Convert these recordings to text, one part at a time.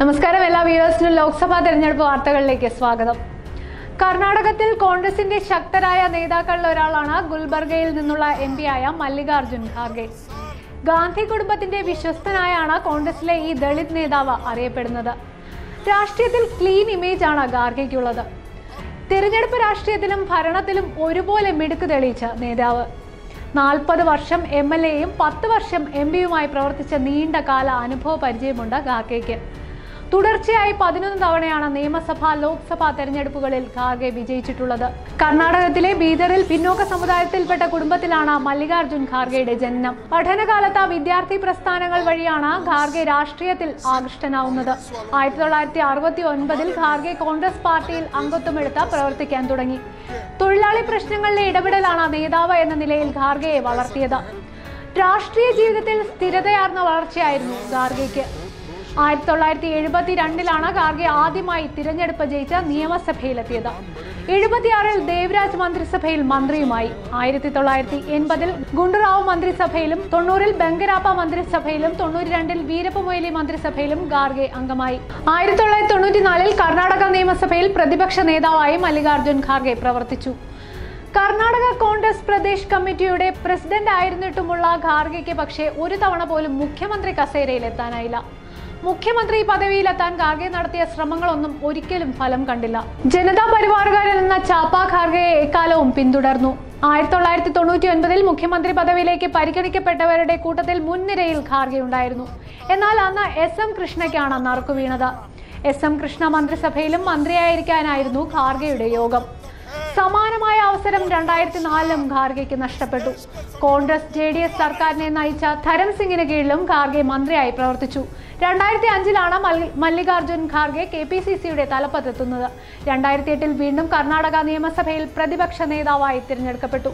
നമസ്കാരം എല്ലാ വ്യൂവേഴ്സിനും ലോക്സഭാ തെരഞ്ഞെടുപ്പ് വാർത്തകളിലേക്ക് സ്വാഗതം. കർണാടകത്തിൽ കോൺഗ്രസിന്റെ ശക്തരായ നേതാക്കളിൽ ഒരാളാണ് ഗുൽബർഗയിൽ നിന്നുള്ള എം ആയ മല്ലികാർജുൻ ഖാർഗെ. ഗാന്ധി കുടുംബത്തിന്റെ വിശ്വസ്തനായാണ് കോൺഗ്രസിലെ ഈ ദളിത് നേതാവ് അറിയപ്പെടുന്നത്. രാഷ്ട്രീയത്തിൽ ക്ലീൻ ഇമേജ് ആണ് ഖാർഗെക്കുള്ളത് തിരഞ്ഞെടുപ്പ് രാഷ്ട്രീയത്തിലും ഭരണത്തിലും ഒരുപോലെ മിടുക്ക് തെളിയിച്ച നേതാവ്. നാൽപ്പത് വർഷം എം എൽ എയും പത്ത് വർഷം എം പിയുമായി പ്രവർത്തിച്ച നീണ്ട കാല അനുഭവ പരിചയമുണ്ട് ഖാർഗെയ്ക്ക്. തുടർച്ചയായി പതിനൊന്ന് തവണയാണ് നിയമസഭ ലോക്സഭാ തെരഞ്ഞെടുപ്പുകളിൽ ഖാർഗെ വിജയിച്ചിട്ടുള്ളത്. കർണാടകത്തിലെ ബീദറിൽ പിന്നോക്ക സമുദായത്തിൽപ്പെട്ട കുടുംബത്തിലാണ് മല്ലികാർജുൻ ഖാർഗെയുടെ ജനനം. പഠനകാലത്ത് വിദ്യാർത്ഥി പ്രസ്ഥാനങ്ങൾ വഴിയാണ് ഖാർഗെ രാഷ്ട്രീയത്തിൽ ആകൃഷ്ടനാവുന്നത്. ആയിരത്തി തൊള്ളായിരത്തി അറുപത്തി ഒൻപതിൽ ഖാർഗെ കോൺഗ്രസ് പാർട്ടിയിൽ അംഗത്വമെടുത്ത് പ്രവർത്തിക്കാൻ തുടങ്ങി. തൊഴിലാളി പ്രശ്നങ്ങളിലെ ഇടപെടലാണ് നേതാവ് എന്ന നിലയിൽ ഖാർഗെയെ വളർത്തിയത്. രാഷ്ട്രീയ ജീവിതത്തിൽ സ്ഥിരതയാർന്ന വളർച്ചയായിരുന്നു ഖാർഗെയ്ക്ക്. ആയിരത്തി തൊള്ളായിരത്തി എഴുപത്തി രണ്ടിലാണ് ഖാർഗെ ആദ്യമായി തിരഞ്ഞെടുപ്പ് ജയിച്ച് നിയമസഭയിലെത്തിയത്. എഴുപത്തിയാറിൽ ദേവരാജ് മന്ത്രിസഭയിൽ മന്ത്രിയുമായി. ആയിരത്തി തൊള്ളായിരത്തി എൺപതിൽ ഗുണ്ടുറാവ് മന്ത്രിസഭയിലും തൊണ്ണൂറിൽ ബംഗരാപ്പ മന്ത്രിസഭയിലും തൊണ്ണൂറ്റി രണ്ടിൽ വീരപ്പ മൊയ്ലി മന്ത്രിസഭയിലും ഖാർഗെ അംഗമായി. ആയിരത്തി തൊള്ളായിരത്തി തൊണ്ണൂറ്റിനാലിൽ കർണാടക നിയമസഭയിൽ പ്രതിപക്ഷ നേതാവായി മല്ലികാർജുൻ ഖാർഗെ പ്രവർത്തിച്ചു. കർണാടക കോൺഗ്രസ് പ്രദേശ് കമ്മിറ്റിയുടെ പ്രസിഡന്റ് ആയിരുന്നിട്ടുമുള്ള ഖാർഗെക്ക് പക്ഷേ ഒരു തവണ പോലും മുഖ്യമന്ത്രി കസേരയിൽ എത്താനായില്ല മുഖ്യമന്ത്രി പദവിയിലെത്താൻ ഖാർഗെ നടത്തിയ ശ്രമങ്ങളൊന്നും ഒരിക്കലും ഫലം കണ്ടില്ല. ജനതാ പരിവാറുകാരിൽ നിന്ന ചാപ്പ ഖാർഗെയെ എക്കാലവും പിന്തുടർന്നു. ആയിരത്തി തൊള്ളായിരത്തി തൊണ്ണൂറ്റി ഒൻപതിൽ മുഖ്യമന്ത്രി പദവിയിലേക്ക് പരിഗണിക്കപ്പെട്ടവരുടെ കൂട്ടത്തിൽ മുൻനിരയിൽ ഖാർഗെ ഉണ്ടായിരുന്നു. എന്നാൽ അന്ന് എസ് എം കൃഷ്ണയ്ക്കാണ് നറുക്കു വീണത്. എസ് എം കൃഷ്ണ മന്ത്രിസഭയിലും മന്ത്രിയായിരിക്കാനായിരുന്നു ഖാർഗെയുടെ യോഗം. സമാനമായ അവസരം രണ്ടായിരത്തി നാലിലും ഖാർഗെക്ക് നഷ്ടപ്പെട്ടു. കോൺഗ്രസ് ജെ ഡി എസ് സർക്കാരിനെ നയിച്ച ധരം സിംഗിന് കീഴിലും ഖാർഗെ മന്ത്രിയായി പ്രവർത്തിച്ചു. രണ്ടായിരത്തി അഞ്ചിലാണ് Mallikarjun Kharge K P C സിയുടെ തലപ്പത്തെത്തുന്നത്. രണ്ടായിരത്തി എട്ടിൽ വീണ്ടും കർണാടക നിയമസഭയിൽ പ്രതിപക്ഷ നേതാവായി തിരഞ്ഞെടുക്കപ്പെട്ടു.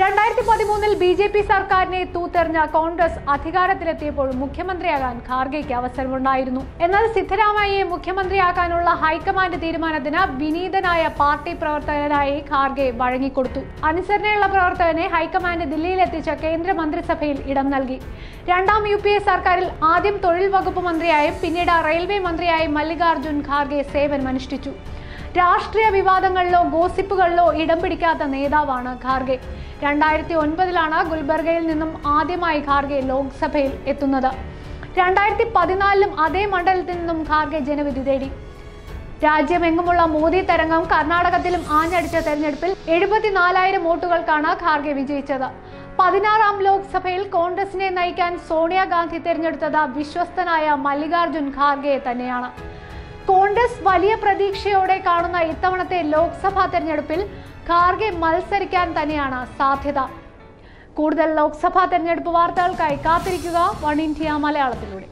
രണ്ടായിരത്തി പതിമൂന്നിൽ ബി ജെ പി സർക്കാരിനെ തൂത്തെറിഞ്ഞ കോൺഗ്രസ് അധികാരത്തിലെത്തിയപ്പോൾ മുഖ്യമന്ത്രിയാകാൻ ഖാർഗെയ്ക്ക് അവസരമുണ്ടായിരുന്നു. എന്നാൽ സിദ്ധരാമയ്യയെ മുഖ്യമന്ത്രിയാക്കാനുള്ള ഹൈക്കമാൻഡ് തീരുമാനത്തിന് വിനീതനായ പാർട്ടി പ്രവർത്തകനായി ഖാർഗെ വഴങ്ങിക്കൊടുത്തു. അനുസരണയുള്ള പ്രവർത്തകനെ ഹൈക്കമാൻഡ് ദില്ലിയിലെത്തിച്ച കേന്ദ്ര മന്ത്രിസഭയിൽ ഇടം നൽകി. രണ്ടാം യു പി എ സർക്കാരിൽ ആദ്യം തൊഴിൽ വകുപ്പ് മന്ത്രിയായും പിന്നീട് റെയിൽവേ മന്ത്രിയായും മല്ലികാർജുൻ ഖാർഗെ സേവനമനുഷ്ഠിച്ചു. രാഷ്ട്രീയ വിവാദങ്ങളിലോ ഗോസിപ്പുകളിലോ ഇടം പിടിക്കാത്ത നേതാവാണ് ഖാർഗെ. രണ്ടായിരത്തി ഒൻപതിലാണ് ഗുൽബർഗയിൽ നിന്നും ആദ്യമായി ഖാർഗെ ലോക്സഭയിൽ എത്തുന്നത്. രണ്ടായിരത്തി പതിനാലിലും അതേ മണ്ഡലത്തിൽ നിന്നും ഖാർഗെ ജനവിധി തേടി. രാജ്യമെങ്ങുമുള്ള മോദി തരംഗം കർണാടകത്തിലും ആഞ്ഞടിച്ച തെരഞ്ഞെടുപ്പിൽ എഴുപത്തിനാലായിരം വോട്ടുകൾക്കാണ് ഖാർഗെ വിജയിച്ചത്. പതിനാറാം ലോക്സഭയിൽ കോൺഗ്രസിനെ നയിക്കാൻ സോണിയാഗാന്ധി തെരഞ്ഞെടുത്തത് വിശ്വസ്തനായ മല്ലികാർജുൻ ഖാർഗെയെ തന്നെയാണ്. കോൺഗ്രസ് വലിയ പ്രതീക്ഷയോടെ കാണുന്ന ഇത്തവണത്തെ ലോക്സഭാ തെരഞ്ഞെടുപ്പിൽ ഖാർഗെ മത്സരിക്കാൻ തന്നെയാണ് സാധ്യത. കൂടുതൽ ലോക്സഭാ തെരഞ്ഞെടുപ്പ് വാർത്തകൾക്കായി കാത്തിരിക്കുക വൺ ഇന്ത്യ മലയാളത്തിലൂടെ.